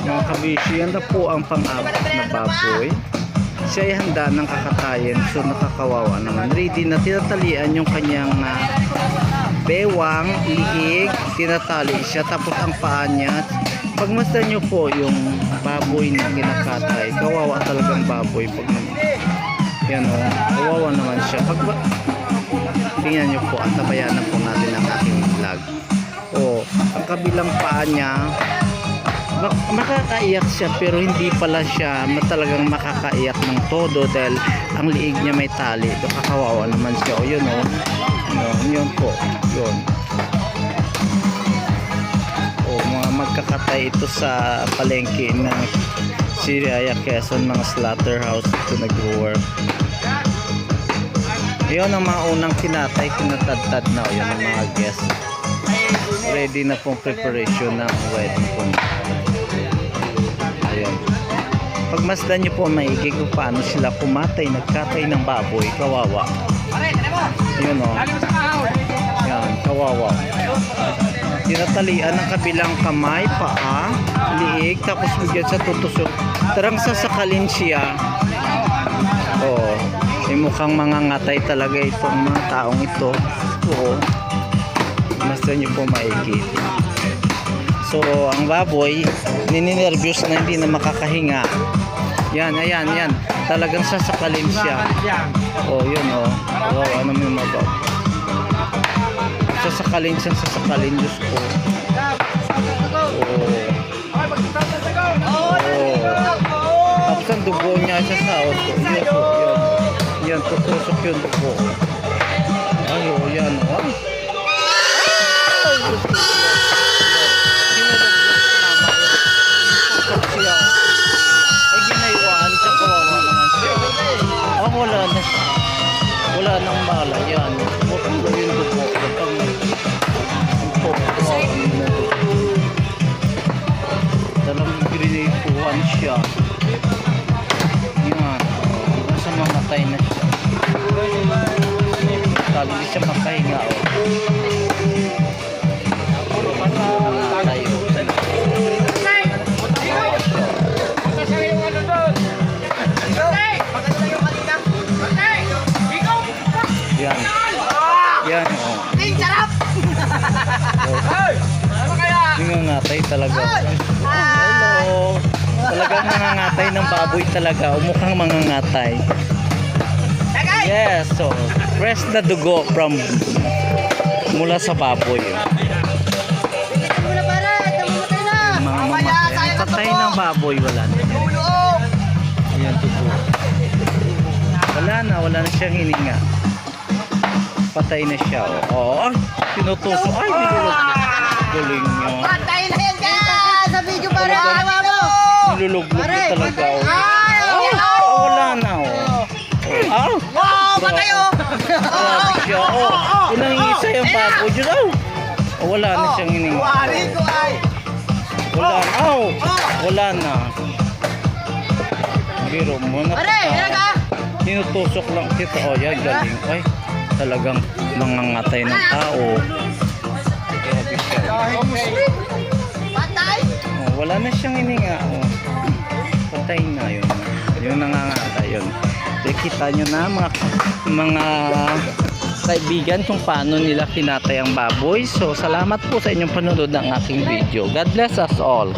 Mga kabisyo, yan na po ang pang-apat na baboy. Siya ay handa ng kakatayin. So nakakawawa naman. Ready na tinatalian yung kanyang ah, bewang, liig, tinatali siya. Tapos ang paa niya. Pagmasdan nyo po yung baboy na kinakatay. Kawawa talagang baboy. Pag yan o, kawawa naman siya. Pag tingnan nyo po at tabayanan po natin ang aking vlog. O, ang kabilang paa niya makakaiyak siya pero hindi pala siya talagang makakaiyak ng todo dahil ang liig niya may tali. Do kakawawa naman siya. O yun o. Yun, yun po. Yun. O mga magkakatay ito sa palengke ng Siriaya Quezon mga slaughterhouse ito nag-work. Yun ang mga unang kinatay kinatadtad na yun ang mga guests. Ready na pong preparation ng wedding po Pagmasdan nyo po maigi kung paano sila pumatay, nagkatay ng baboy, kawawa. Yun o. Yan, kawawa. Tinatalian ng kabilang kamay, paa, liig, tapos bigyan sa tutusok. Tarang sasakalin siya. Oo. May mukhang mga ngatay talaga itong mga taong ito. Oo. Masdan nyo po maigi. So, ang baboy, nininervyos na hindi na makakahinga. Yan, ayan, yan. Talagang sasakalin siya. Oh, yun oh. Wow, ano mga baboy. Sasakalin siya, sasakalin. Diyos ko. Oh. Oh. Tapos ang dugo niya sa saot. Yun, yun. Yan, tutusok yung dugo. Mala. Yan. Putulo yung dugo. Ang pop. Na dugo. Talagang grinaypuan siya. Yan. Nasa mamatay na siya. Tali di siya makahinga. Oh. Yan. Oh. Nangangatay talaga. Hello. Talagang nangangatay ng baboy talaga. Umukhang mangangatay. Yes, so fresh na dugo from mula sa baboy. Mga mamatay. Patay ng baboy wala na. Ayan dugo. Wala na, wala na siyang hininga. Patay na siya. Oo, oh. ay, tinutusok. Ay, nilulog. Galing niya. Patay na yan dyan! Sa video para awa mo! Niluluglog na talaga. Oh. Ay! Oh, oh, wala na. Oh. Oh, ah, Wow! Patay oh! grabe siya. Oh, unang isa yung baboy dyan. Oh. Oh, wala na siyang hininga. Wari ko ay! Wala na. Oh, wala na. Biro mo na. Pare, yan ka! Tinutusok lang kita. Oh, yan, galing. Ay, talagang mangangatay ng tao. Oh, wala na siyang hininga. Oh. Patay na yun. Yung nangangata yun. So, kita nyo na mga, mga kaibigan kung paano nila kinatay ang baboy. So, salamat po sa inyong panonood ng aking video. God bless us all.